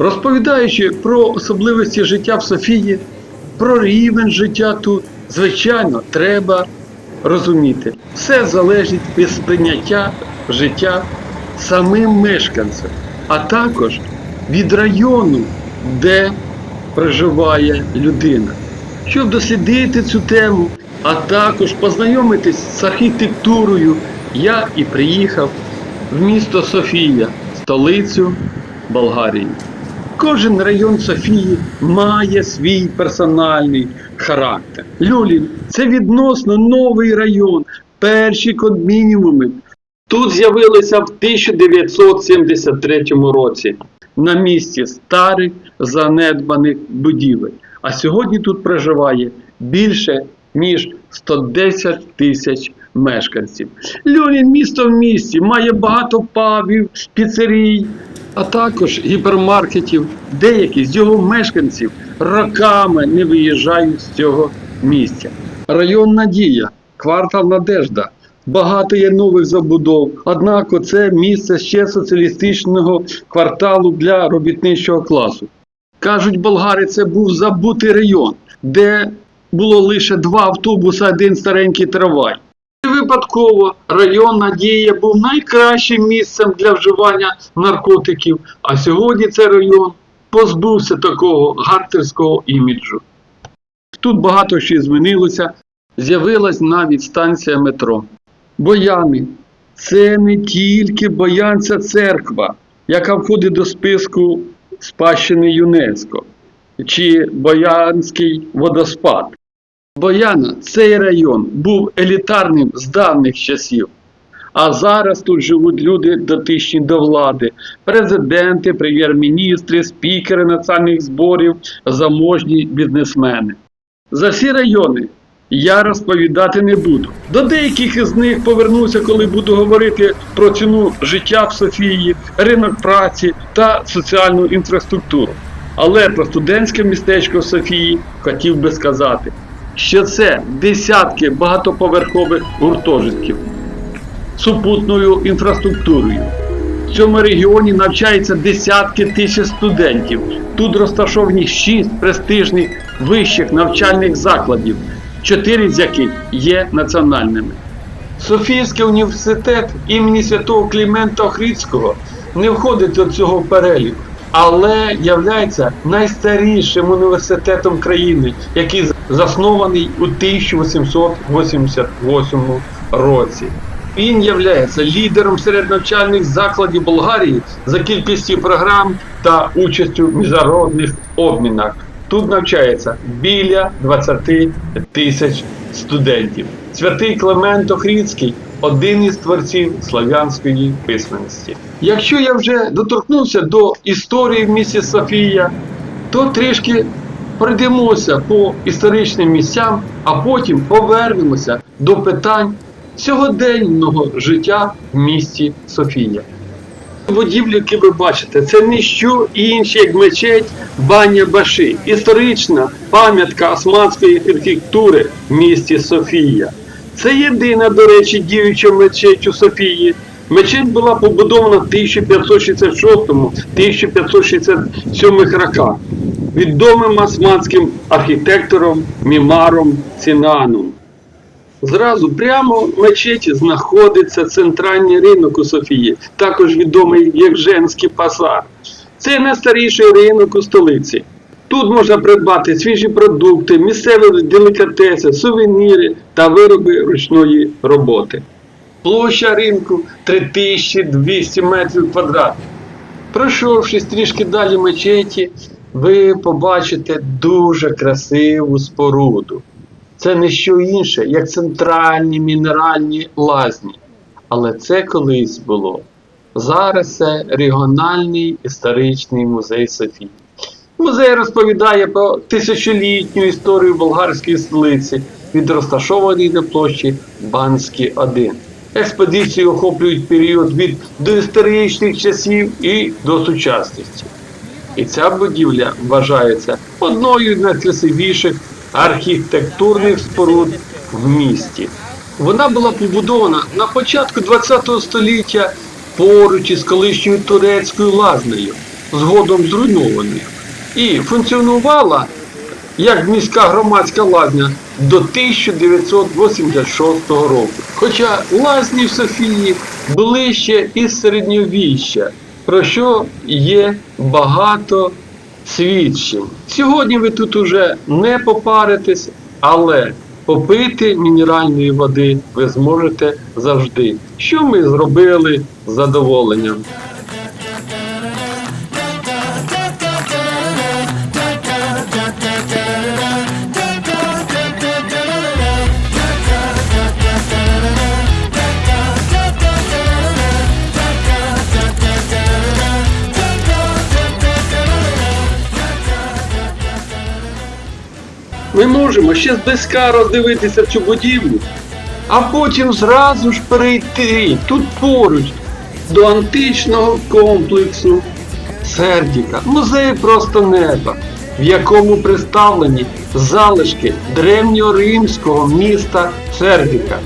Розповідаючи про особливості життя в Софії, про рівень життя тут, звичайно, треба розуміти, все залежить від сприйняття життя самим мешканцем, а також від району, де проживає людина. Щоб дослідити цю тему, а також познайомитись з архітектурою, я і приїхав в місто Софія, столицю Болгарії. Кожен район Софії має свій персональний характер. Люлін це відносно новий район, перші кодмінімуми. Тут з'явилися в 1973 році на місці старих занедбаних будівель. А сьогодні тут проживає більше ніж 110 тисяч мешканців. Люлін місто в місті має багато пабів, піцерій, а також гіпермаркетів. Деякі з його мешканців роками не виїжджають з цього місця. Район Надія, квартал Надежда. Багато є нових забудов, однак це місце ще соціалістичного кварталу для робітничого класу. Кажуть, болгари, це був забутий район, де було лише два автобуси, один старенький трамвай. Випадково район Надія був найкращим місцем для вживання наркотиків, а сьогодні цей район позбувся такого гартерського іміджу. Тут багато що змінилося, з'явилась навіть станція метро. Бояни це не тільки Боянця церква, яка входить до списку спадщини ЮНЕСКО, чи Боянський водоспад. Бояна, цей район був елітарним з давніх часів. А зараз тут живуть люди дотичні до влади, президенти, прем'єр-міністри, спікери національних зборів, заможні бізнесмени. За всі райони я розповідати не буду. До деяких із них повернуся, коли буду говорити про ціну життя в Софії, ринок праці та соціальну інфраструктуру. Але про студентське містечко в Софії хотів би сказати, що це десятки багатоповерхових гуртожитків супутною інфраструктурою. В цьому регіоні навчаються десятки тисяч студентів. Тут розташовані шість престижних вищих навчальних закладів, чотири з яких є національними. Софійський університет імені святого Клімента Охридського не входить до цього переліку, але являється найстарішим університетом країни, який заснований у 1888 році. Він є лідером серед навчальних закладів Болгарії за кількістю програм та участю в міжнародних обмінах. Тут навчається біля 20 тисяч студентів. Святий Клемент Охрідський один із творців слав'янської письменності. Якщо я вже доторкнувся до історії в місті Софія, то трішки пройдемося по історичним місцям, а потім повернемося до питань сьогоденного життя в місті Софія. Будівлі, які ви бачите, це не що інше, як мечеть Баня Баши, історична пам'ятка османської архітектури в місті Софія. Це єдина, до речі, діюча мечеть у Софії. Мечеть була побудована в 1566-1567 роках відомим османським архітектором Мімаром Цінаном. Зразу прямо в мечеті знаходиться центральний ринок у Софії, також відомий як Женський пасар. Це найстаріший ринок у столиці. Тут можна придбати свіжі продукти, місцеві делікатеси, сувеніри та вироби ручної роботи. Площа ринку 3200 метрів квадратних. Пройшовшись трішки далі мечеті, ви побачите дуже красиву споруду. Це не що інше, як центральні мінеральні лазні. Але це колись було. Зараз це регіональний історичний музей Софії. Музей розповідає про тисячолітню історію болгарської столиці від розташованої на площі Банські 1. Експедиції охоплюють період від доісторичних часів і до сучасності. І ця будівля вважається одною з найкрасивіших архітектурних споруд в місті. Вона була побудована на початку ХХ століття поруч із колишньою турецькою лазнею. згодом зруйнованих, і функціонувала як міська громадська лазня до 1986 року. Хоча лазні в Софії були ще із середньовіща, про що є багато свідчень. Сьогодні ви тут уже не попаритесь, але попити мінеральної води ви зможете завжди. Що ми зробили з задоволенням. Ми можемо ще зблизька роздивитися цю будівлю, а потім зразу ж перейти тут поруч до античного комплексу Сердіка, музей просто неба, в якому представлені залишки древньоримського міста Сердіка,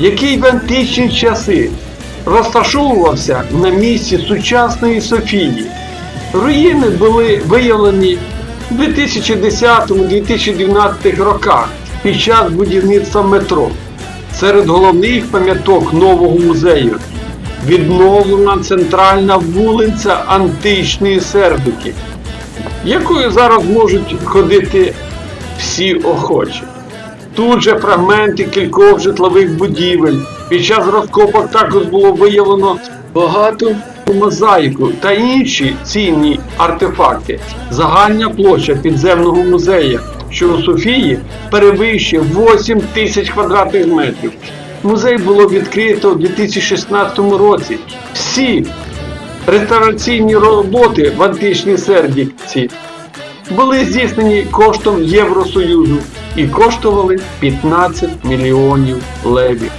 який в античні часи розташовувався на місці сучасної Софії. Руїни були виявлені у 2010-2012 роках під час будівництва метро. Серед головних пам'яток нового музею відновлена центральна вулиця античної Сердики, якою зараз можуть ходити всі охочі. Тут же фрагменти кількох житлових будівель. Під час розкопок також було виявлено багато мозаїку та інші цінні артефакти. Загальна площа підземного музею, що у Софії перевищує 8 тисяч квадратних метрів. Музей було відкрито у 2016 році. Всі реставраційні роботи в античній Сердікці були здійснені коштом Євросоюзу і коштували 15 мільйонів левів.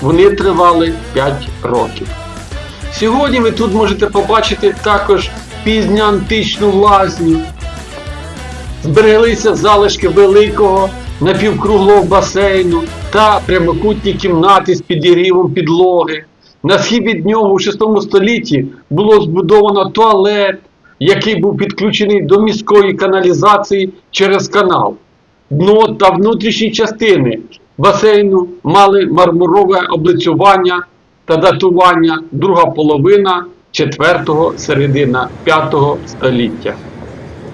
Вони тривали 5 років. Сьогодні ви тут можете побачити також пізньоантичну лазню. Збереглися залишки великого напівкруглого басейну та прямокутні кімнати з підігрівом підлоги. На схід від нього у 6 столітті було збудовано туалет, який був підключений до міської каналізації через канал. Дно та внутрішні частини басейну мали мармурове облицювання та датування друга половина 4-го середина 5-го століття.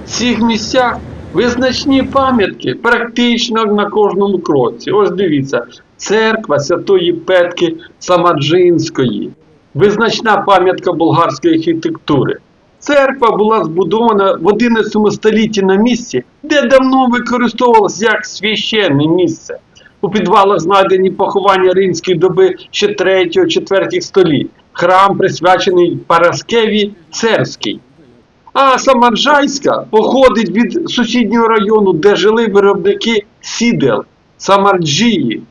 В цих місцях визначні пам'ятки практично на кожному кроці. Ось дивіться, церква Святої Петки Самаджинської, визначна пам'ятка болгарської архітектури. Церква була збудована в 11 столітті на місці, де давно використовувалась як священне місце. У підвалах знайдені поховання римської доби ще 3-4 століть. Храм присвячений Параскеві Церській. А Самарджайська походить від сусіднього району, де жили виробники сідел Самарджії.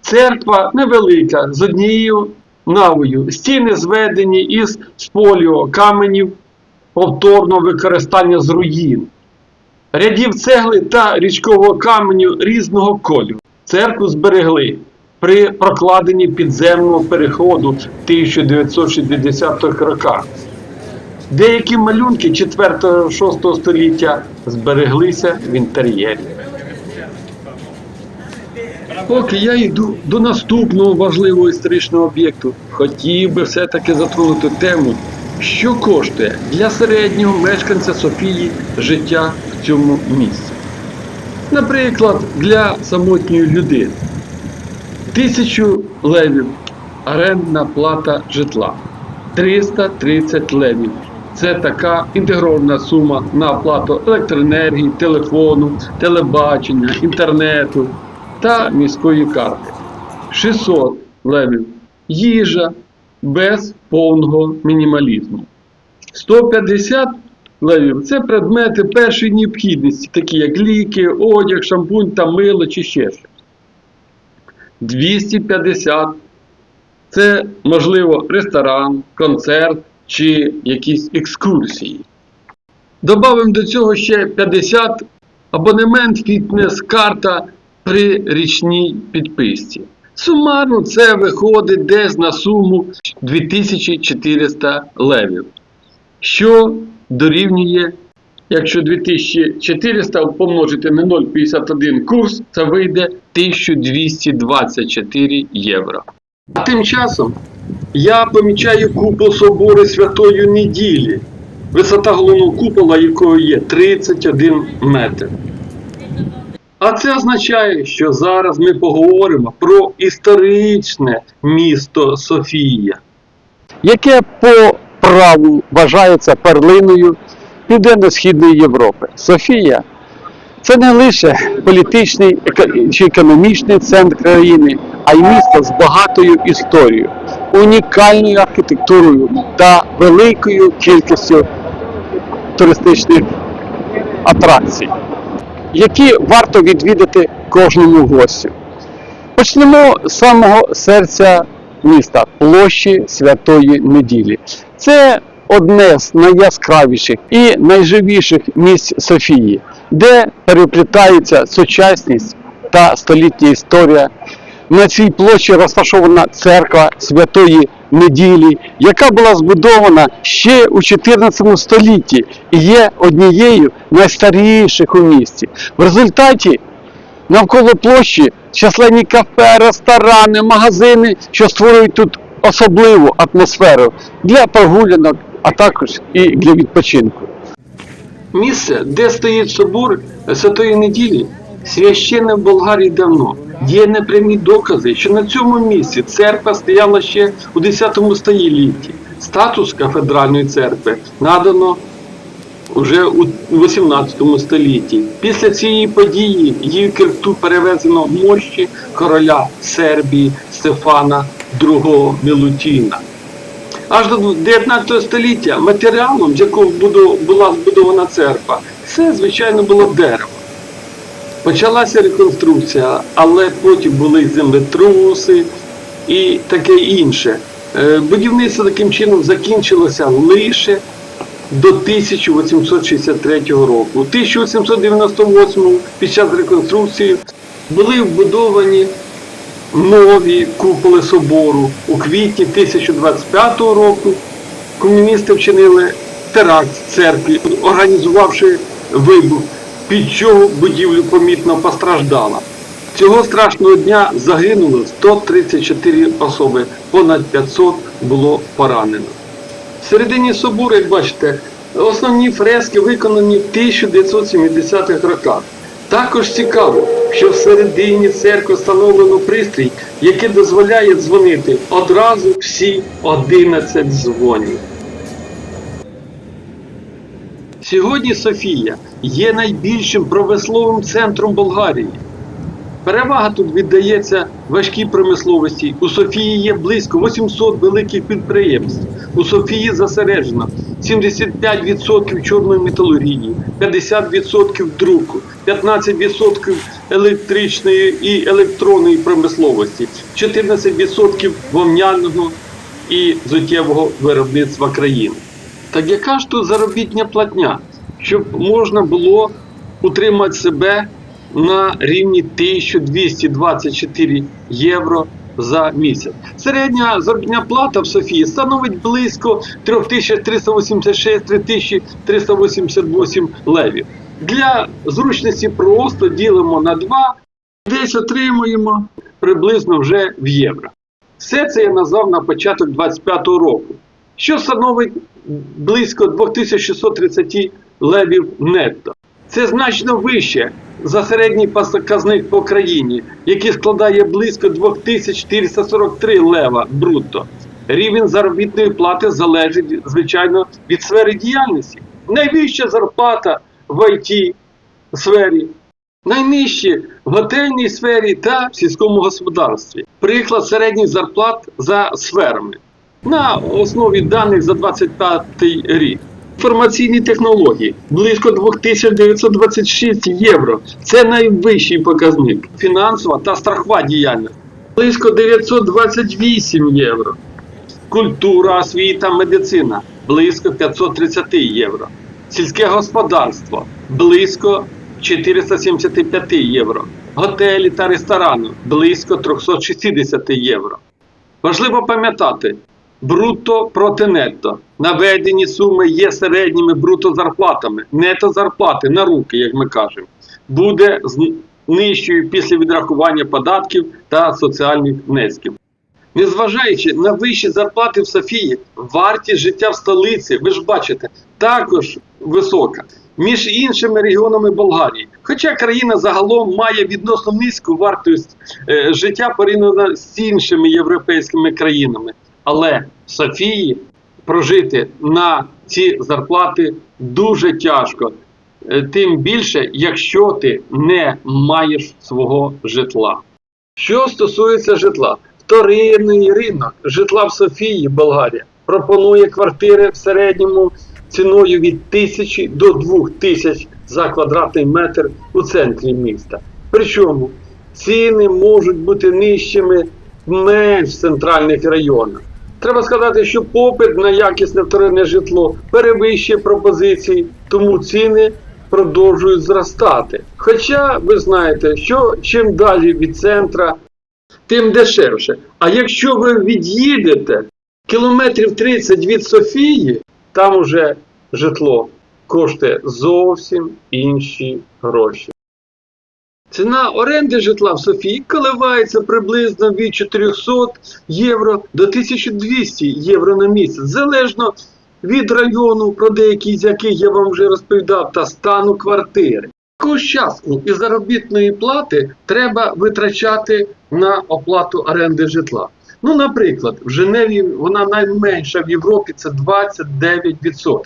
Церква невелика, з однією навою. Стіни зведені із споліо каменів повторного використання з руїн, рядів цегли та річкового каменю різного кольору. Церкву зберегли при прокладенні підземного переходу 1960-х роках. Деякі малюнки 4-6 століття збереглися в інтер'єрі. Поки я йду до наступного важливого історичного об'єкту, хотів би все-таки затронути тему, що коштує для середнього мешканця Софії життя в цьому місці. Наприклад, для самотньої людини. Тисячу левів орендна плата житла. 330 левів. Це така інтегрована сума на оплату електроенергії, телефону, телебачення, інтернету та міської карти. 600 левів їжа без повного мінімалізму. 150 левів це предмети першої необхідності, такі як ліки, одяг, шампунь та мило чи ще щось. 250 це, можливо, ресторан, концерт чи якісь екскурсії. Добавимо до цього ще 50 абонемент фітнес-карта при річній підписці. Сумарно це виходить десь на суму 2400 левів, що дорівнює, якщо 2400 помножити на 0,51 курс, це вийде 1224 євро. А тим часом я помічаю купол собору Святої Неділі, висота головного купола якої є 31 метр. А це означає, що зараз ми поговоримо про історичне місто Софія, яке по праву вважається перлиною Південно-Східної Європи. Софія це не лише політичний чи економічний центр країни, а й місто з багатою історією, унікальною архітектурою та великою кількістю туристичних атракцій які варто відвідати кожному гостю. Почнемо з самого серця міста площі Святої Неділі. Це одне з найяскравіших і найживіших місць Софії, де переплітаються сучасність та столітня історія. На цій площі розташована церква Святої Неділі, яка була збудована ще у 14 столітті і є однією найстаріших у місті. В результаті навколо площі численні кафе, ресторани, магазини, що створюють тут особливу атмосферу для прогулянок, а також і для відпочинку. Місце, де стоїть собор Святої Неділі, священне в Болгарії давно. Є непрямі докази, що на цьому місці церква стояла ще у 10 столітті. Статус кафедральної церкви надано уже у 18 столітті. Після цієї події її кирту перевезено в мощі короля Сербії Стефана II Мілутіна. Аж до 19 століття матеріалом, з якого була збудована церква, це, звичайно, було дерево. Почалася реконструкція, але потім були землетруси і таке інше. Е, Будівництво таким чином закінчилося лише до 1863 року. У 1898 під час реконструкції були вбудовані нові куполи собору. У квітні 1025 року комуністи вчинили теракт в церкві, організувавши вибух, під чого будівлю помітно постраждала. Цього страшного дня загинуло 134 особи, понад 500 було поранено. В середині собору, як бачите, основні фрески виконані в 1970-х роках. Також цікаво, що всередині церкви встановлено пристрій, який дозволяє дзвонити одразу всі 11 дзвонів. Сьогодні Софія є найбільшим промисловим центром Болгарії. Перевага тут віддається важкій промисловості. У Софії є близько 800 великих підприємств. У Софії зосереджено 75% чорної металургії, 50% друку, 15% електричної і електронної промисловості, 14% вовняного і взуттєвого виробництва країни. Так яка ж тут заробітня платня, щоб можна було утримати себе на рівні 1224 євро за місяць. Середня заробітня плата в Софії становить близько 3386-3388 левів. Для зручності просто ділимо на 2, десь отримуємо приблизно вже в євро. Все це я назвав на початок 2025 року, що становить близько 2630 левів нетто. Це значно вище за середній показник по країні, який складає близько 2443 лева брутто. Рівень заробітної плати залежить, звичайно, від сфери діяльності. Найвища зарплата в IT сфері, найнижчі в готельній сфері та в сільському господарстві. Приклад середніх зарплат за сферами на основі даних за 25 рік. Інформаційні технології близько 2926 євро. Це найвищий показник. Фінансова та страхова діяльність близько 928 євро. Культура, освіта, медицина близько 530 євро. Сільське господарство близько 475 євро. Готелі та ресторани близько 360 євро. Важливо пам'ятати, брутто проти нетто. наведені суми є середніми брутозарплатами, нетозарплати на руки, як ми кажемо, буде нижчою після відрахування податків та соціальних внесків. Незважаючи на вищі зарплати в Софії, вартість життя в столиці, ви ж бачите, також висока. Між іншими регіонами Болгарії. Хоча країна загалом має відносно низьку вартість е, життя порівняно з іншими європейськими країнами. Але в Софії прожити на ці зарплати дуже тяжко. Е, Тим більше, якщо ти не маєш свого житла. Що стосується житла, вторинний ринок житла в Софії, Болгарія, пропонує квартири в середньому ціною від 1000 до 2000 за квадратний метр у центрі міста. Причому ціни можуть бути нижчими в менш центральних районах. Треба сказати, що попит на якісне вторинне житло перевищує пропозиції, тому ціни продовжують зростати. Хоча ви знаєте, що чим далі від центра, тим дешевше. А якщо ви від'їдете кілометрів 30 від Софії, там уже житло коштує зовсім інші гроші. Ціна оренди житла в Софії коливається приблизно від 400 євро до 1200 євро на місяць, залежно від району, про деякі з яких я вам вже розповідав, та стану квартири. Яку частку із заробітної плати треба витрачати на оплату оренди житла? Ну, наприклад, в Женеві вона найменша в Європі це 29%.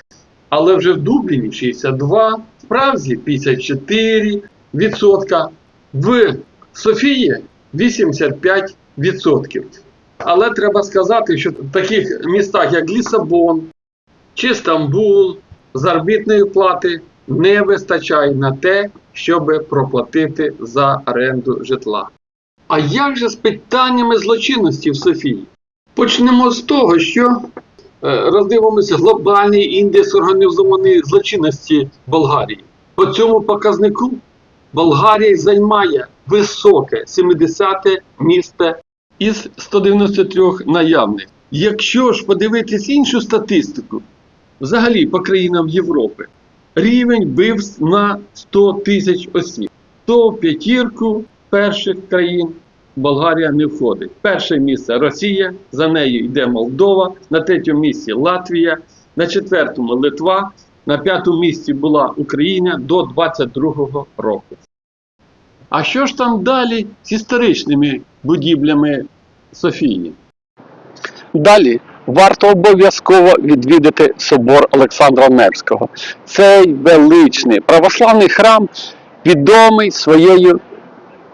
Але вже в Дубліні 62, в Празі 54%, в Софії 85%. Але треба сказати, що в таких містах, як Лісабон чи Стамбул, заробітної плати не вистачає на те, щоб проплатити за оренду житла. А як же з питаннями злочинності в Софії? Почнемо з того, що е, роздивимося глобальний індекс організованої злочинності Болгарії. По цьому показнику Болгарія займає високе 70-те місце із 193 наявних. Якщо ж подивитись іншу статистику, взагалі по країнам Європи, рівень вбивств на 100 тисяч осіб, то п'ятірку перших країн Болгарія не входить. Перше місце Росія, за нею йде Молдова, на третьому місці Латвія, на четвертому Литва, на п'ятому місці була Україна до 22-го року. А що ж там далі з історичними будівлями Софії? Далі варто обов'язково відвідати собор Олександра Невського. Цей величний православний храм відомий своєю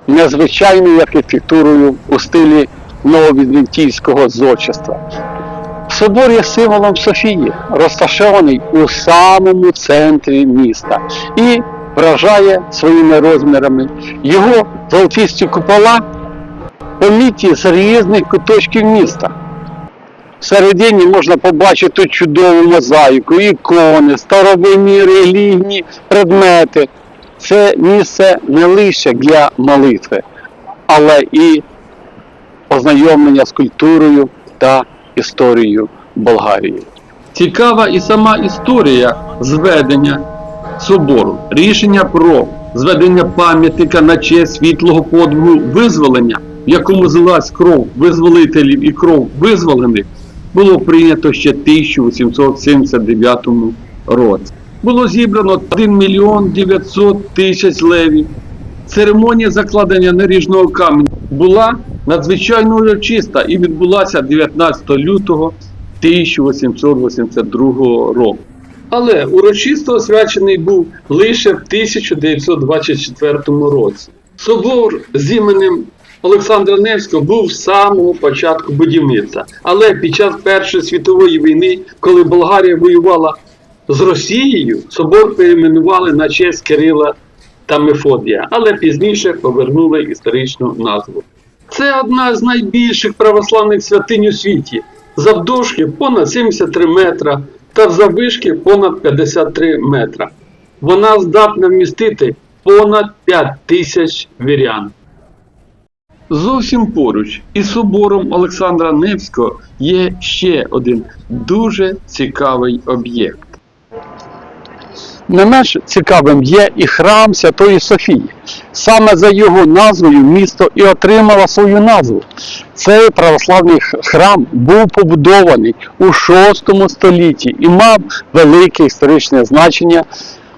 незвичайною архітектурою у стилі нововізантійського зодчества. Собор є символом Софії, розташований у самому центрі міста і вражає своїми розмірами. Його золотисті купола поміті з різних куточків міста. Всередині можна побачити чудову мозаїку, ікони, старовинні релігійні предмети. Це місце не лише для молитви, але і ознайомлення з культурою та історією Болгарії. Цікава і сама історія зведення собору, рішення про зведення пам'ятника на честь світлого подвигу визволення, в якому злилась кров визволителів і кров визволених, було прийнято ще в 1879 році. Було зібрано 1 мільйон 900 тисяч левів. Церемонія закладення наріжного каменю була надзвичайно урочиста і відбулася 19 лютого 1882 року. Але урочисто освячений був лише в 1924 році. Собор з іменем Олександра Невського був з самого початку будівництва. Але під час Першої світової війни, коли Болгарія воювала з Росією, собор перейменували на честь Кирила та Мефодія, але пізніше повернули історичну назву. Це одна з найбільших православних святинь у світі, завдовжки понад 73 метра та заввишки понад 53 метра. Вона здатна вмістити понад 5 тисяч вірян. Зовсім поруч із собором Олександра Невського є ще один дуже цікавий об'єкт. Не менш цікавим є і храм Святої Софії. Саме за його назвою місто і отримало свою назву. Цей православний храм був побудований у VI столітті і мав велике історичне значення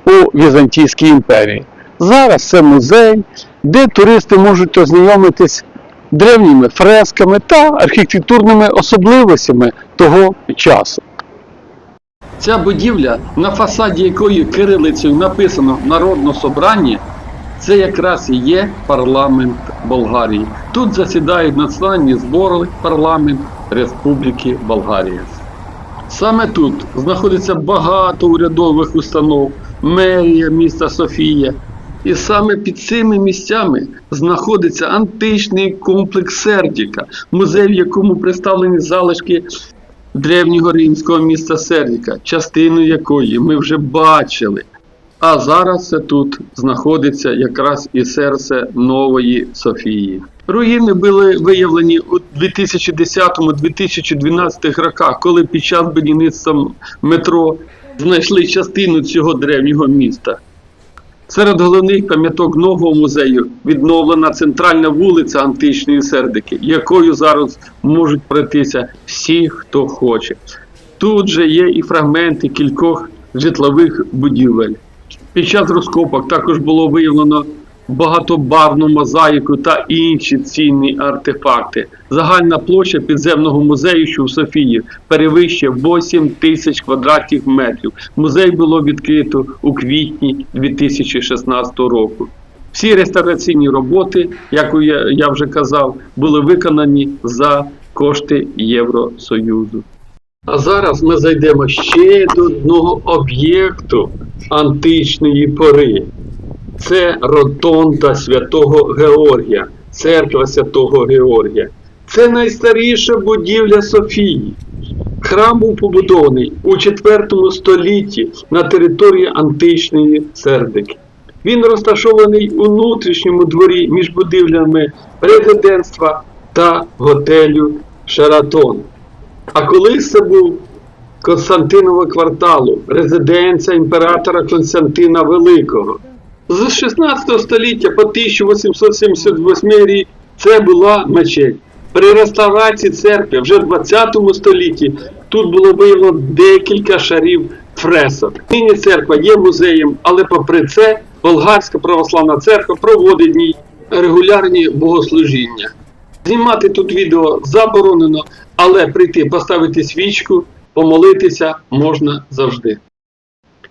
у Візантійській імперії. Зараз це музей, де туристи можуть ознайомитись древніми фресками та архітектурними особливостями того часу. Ця будівля, на фасаді якої кирилицею написано Народне собрання, це якраз і є парламент Болгарії. Тут засідають національні збори парламент Республіки Болгарія. Саме тут знаходиться багато урядових установ, мерія міста Софія. І саме під цими місцями знаходиться античний комплекс Сердіка, музей, в якому представлені залишки древнього римського міста Сердіка, частину якої ми вже бачили. А зараз це тут знаходиться якраз і серце нової Софії. Руїни були виявлені у 2010-2012 роках, коли під час будівництва метро знайшли частину цього древнього міста. Серед головних пам'яток нового музею відновлена центральна вулиця античної сердики, якою зараз можуть пройтися всі, хто хоче. Тут же є і фрагменти кількох житлових будівель. Під час розкопок також було виявлено багатобарвну мозаїку та інші цінні артефакти. Загальна площа підземного музею, що в Софії, перевищує 8 тисяч квадратних метрів. Музей було відкрито у квітні 2016 року. Всі реставраційні роботи, як я, вже казав, були виконані за кошти Євросоюзу. А зараз ми зайдемо ще до одного об'єкту античної пори. Це ротонда святого Георгія, церква святого Георгія. Це найстаріша будівля Софії. Храм був побудований у IV столітті на території античної Сердики. Він розташований у внутрішньому дворі між будівлями резидентства та готелю Шератон. А колись це був Константинового кварталу, резиденція імператора Константина Великого. З 16 століття по 1878 рік це була мечеть. При реставрації церкви вже в 20 столітті тут було виявлено декілька шарів фресок. Нині церква є музеєм, але попри це Болгарська православна церква проводить в ній регулярні богослужіння. Знімати тут відео заборонено, але прийти поставити свічку, помолитися можна завжди.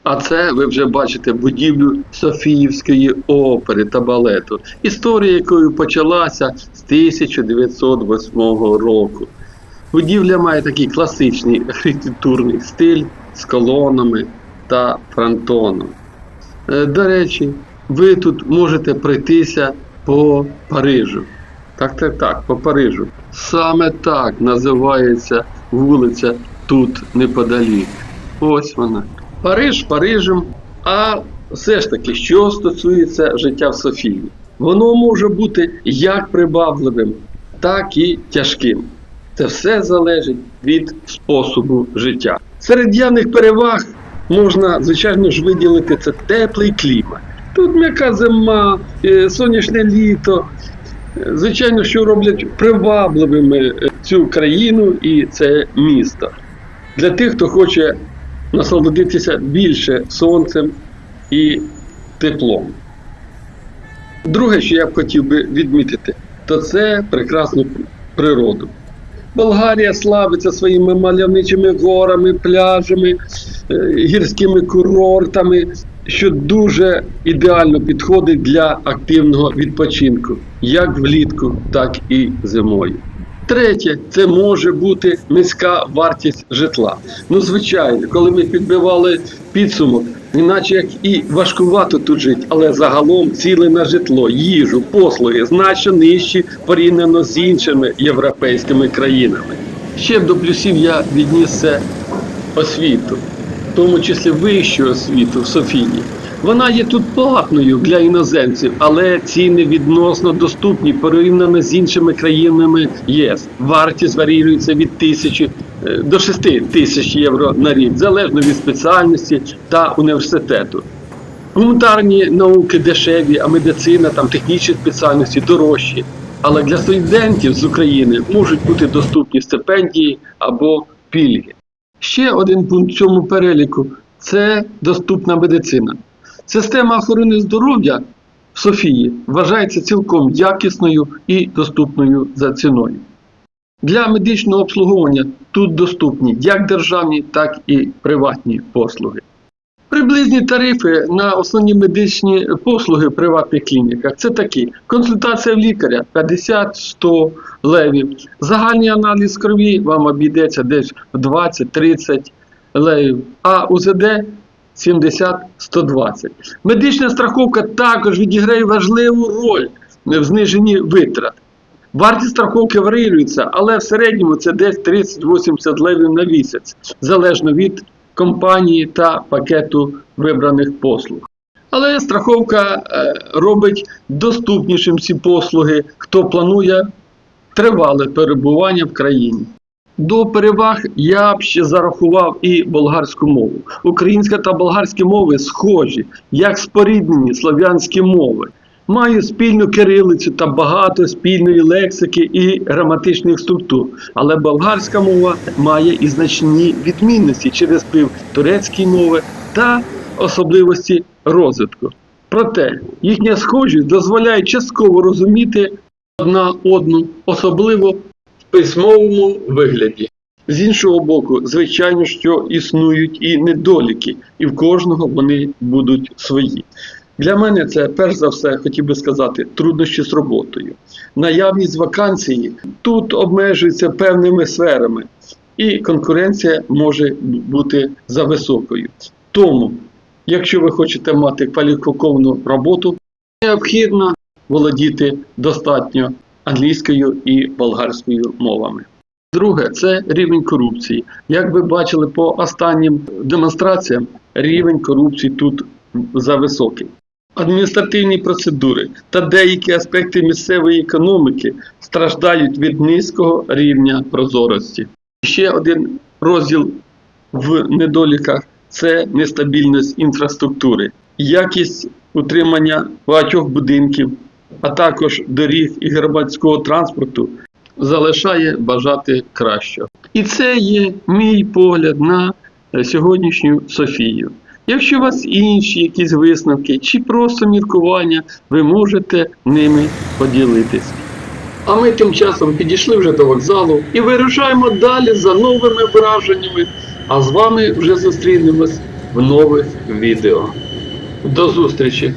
А це ви вже бачите будівлю Софіївської опери та балету, історія якою почалася з 1908 року. Будівля має такий класичний архітектурний стиль з колонами та фронтоном. Е, До речі, ви тут можете пройтися по Парижу. Так, так, так, по Парижу. Саме так називається вулиця тут неподалік. Ось вона. Париж Парижем. А все ж таки, що стосується життя в Софії, воно може бути як прибавливим, так і тяжким. Це все залежить від способу життя. Серед явних переваг можна, звичайно ж, виділити це теплий клімат. Тут м'яка зима, е, сонячне літо. Звичайно, що роблять привабливими е, цю країну і це місто. Для тих, хто хоче насолодитися більше сонцем і теплом. Друге, що я б хотів би відмітити, то це прекрасну природу. Болгарія славиться своїми мальовничими горами, пляжами, е, гірськими курортами, що дуже ідеально підходить для активного відпочинку, як влітку, так і зимою. Третє, це може бути низька вартість житла. Ну, звичайно, коли ми підбивали підсумок, іначе як і важкувато тут жити, але загалом ціли на житло, їжу, послуги значно нижчі порівняно з іншими європейськими країнами. Ще до плюсів я відніс це освіту, в тому числі вищу освіту в Софії. Вона є тут платною для іноземців, але ціни відносно доступні порівняно з іншими країнами ЄС. Вартість варіюється від тисячі е, до 6 тисяч євро на рік, залежно від спеціальності та університету. Гуманітарні науки дешеві, а медицина, там технічні спеціальності дорожчі. Але для студентів з України можуть бути доступні стипендії або пільги. Ще один пункт в цьому переліку це доступна медицина. Система охорони здоров'я в Софії вважається цілком якісною і доступною за ціною. Для медичного обслуговування тут доступні як державні, так і приватні послуги. Приблизні тарифи на основні медичні послуги в приватних клініках це такі: консультація в лікаря 50-100 левів, загальний аналіз крові вам обійдеться десь в 20-30 левів, а УЗД 70-120. Медична страховка також відіграє важливу роль в зниженні витрат. Вартість страховки варіюється, але в середньому це десь 30-80 левів на місяць, залежно від компанії та пакету вибраних послуг. Але страховка е, робить доступнішим ці послуги, хто планує тривале перебування в країні. До переваг я б ще зарахував і болгарську мову. Українська та болгарські мови схожі, як споріднені слов'янські мови. Мають спільну кирилицю та багато спільної лексики і граматичних структур. Але болгарська мова має і значні відмінності через вплив турецької мови та особливості розвитку. Проте їхня схожість дозволяє частково розуміти одна одну, особливо письмовому вигляді. З іншого боку, звичайно, що існують і недоліки, і в кожного вони будуть свої. Для мене це перш за все хотів би сказати труднощі з роботою. Наявність вакансії тут обмежується певними сферами, і конкуренція може бути за високою. Тому, якщо ви хочете мати кваліфіковану роботу, необхідно володіти достатньо англійською і болгарською мовами. Друге, це рівень корупції. Як ви бачили по останнім демонстраціям, рівень корупції тут зависокий. Адміністративні процедури та деякі аспекти місцевої економіки страждають від низького рівня прозорості. Ще один розділ в недоліках це нестабільність інфраструктури, якість утримання багатьох будинків, а також доріг і громадського транспорту залишає бажати кращого. І це є мій погляд на е, сьогоднішню Софію. Якщо у вас інші якісь висновки чи просто міркування, ви можете ними поділитись. А ми тим часом підійшли вже до вокзалу і вирушаємо далі за новими враженнями. А з вами вже зустрінемось в нових відео. До зустрічі!